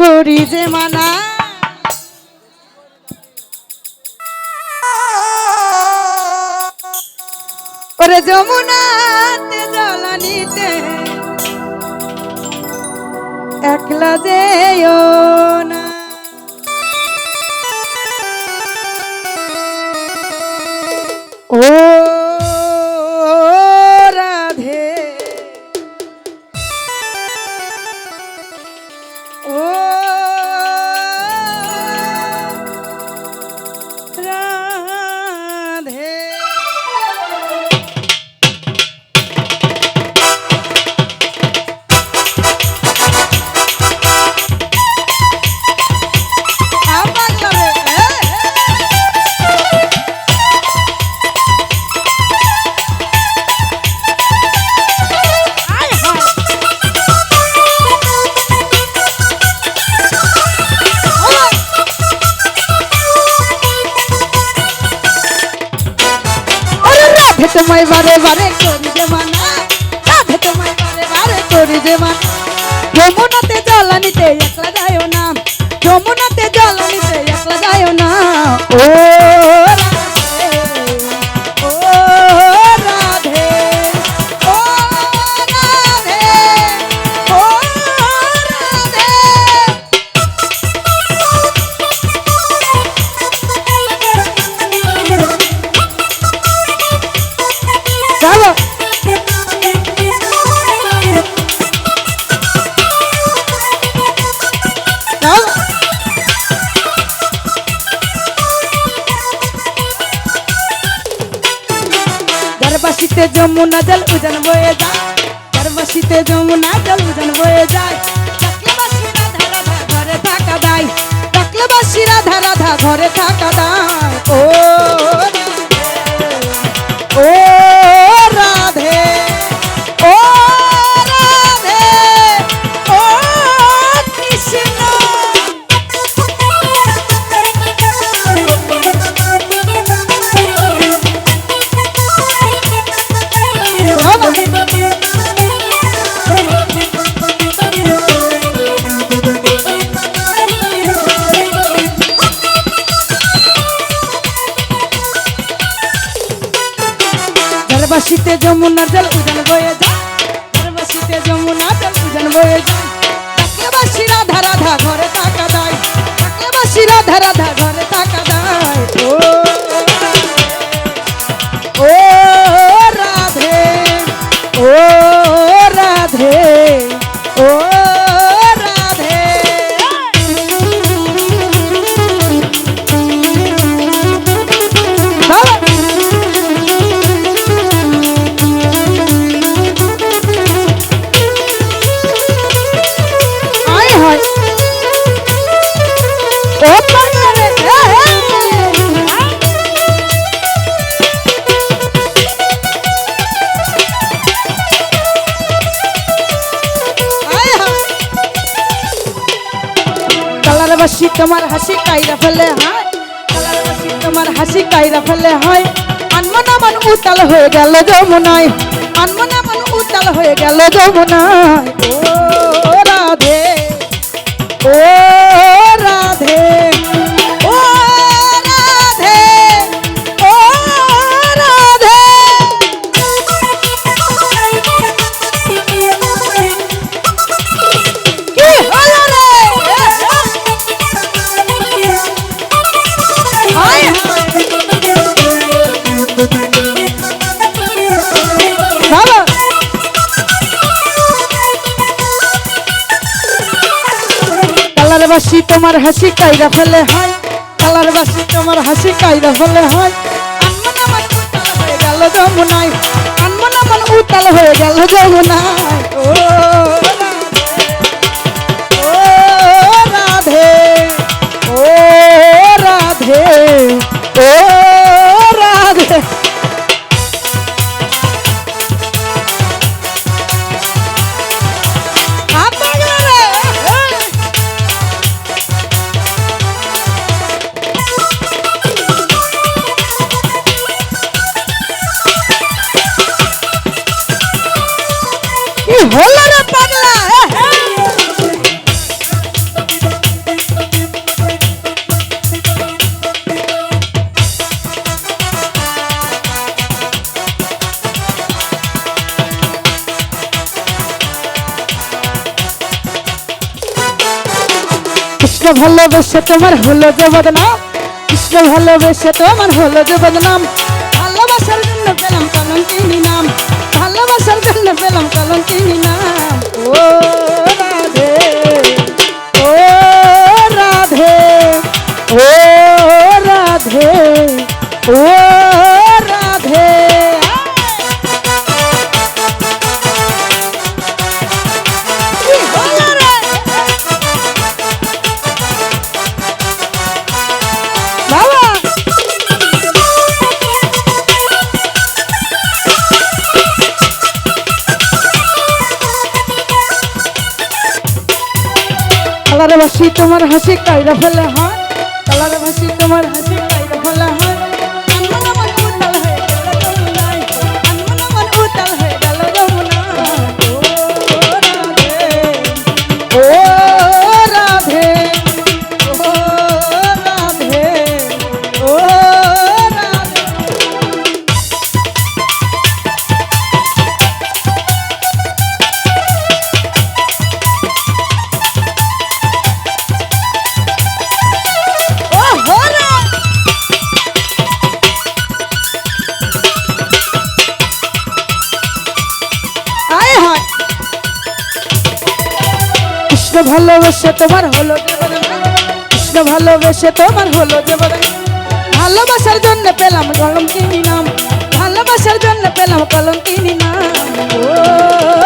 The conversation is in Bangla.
করি যে মানা। ওরে যমুনাতে জলানিতে একলা না। তোমায় বারে বারে করি যে মানা। রাধে তোমায় বারে বারে করি যে মানা। যমুনাতে জ্বালানিতে একলা যায় না। যমুনাতে জ্বালানিতে একলা যায় না। ও চলো দরবাসিতে যমুনা জল উজন বয়ে যায়। দরবাসিতে যমুনা জল উজন বয়ে যায়। টাকলাবাসীরা ধারা ধা ঘরে থাকা দায়। টাকলাবাসীরা ধারা ধা ঘরে থাকা দায়। ও দরবাসিতে যমুনা জল উজন বয়ে যায়। দরবাসিতে যমুনা জল উজন বয়ে যায়। টাকলাবাসীরা ধারা ধা ঘরে থাকা দায়। টাকলাবাসীরা ধারা ধা ঘরে থাকা দায়। ও পাগলা রে এ, এ। আয় হায়। কালার বাসি তোমার হাসি কাইরা ফেলে হয় কালার বাসি তোমার হাসি কাইরা ফেলে হয় আনমনা মন উতাল হয়ে গেল যমুনায় আনমনা মন উতাল হয়ে গেল যমুনায় ও রাধে ও কালার বাসি তোমার হাসি কাইরা ফেলে হয়। কালার বাসি তোমার হাসি কাইরা ফেলে হয়। গেল যমুনায়। আনমনা মন উতাল হয়ে গেল যমুনায়। ও এই হলো রে পাগলা? কৃষ্ণ ভালোবেসে তোমার হলো যে বদনাম। কৃষ্ণ ভালোবেসে তোমার হলো যে বদনাম। ভালোবাসার জন্য পেলাম কানন্তি কালারে বাসি তোমার হাসি কাইরা ফেলে হয়? কালারে বাসি তোমার হাসি কাইরা ফেলে হয়? ভালোবেসে তোমার হলো। কৃষ্ণ ভালোবেসে তোমার হলো। ভালোবাসার জন্য পেলাম কলম তিনি নাম ভালোবাসার জন্য পেলাম কলম তিনি নাম ও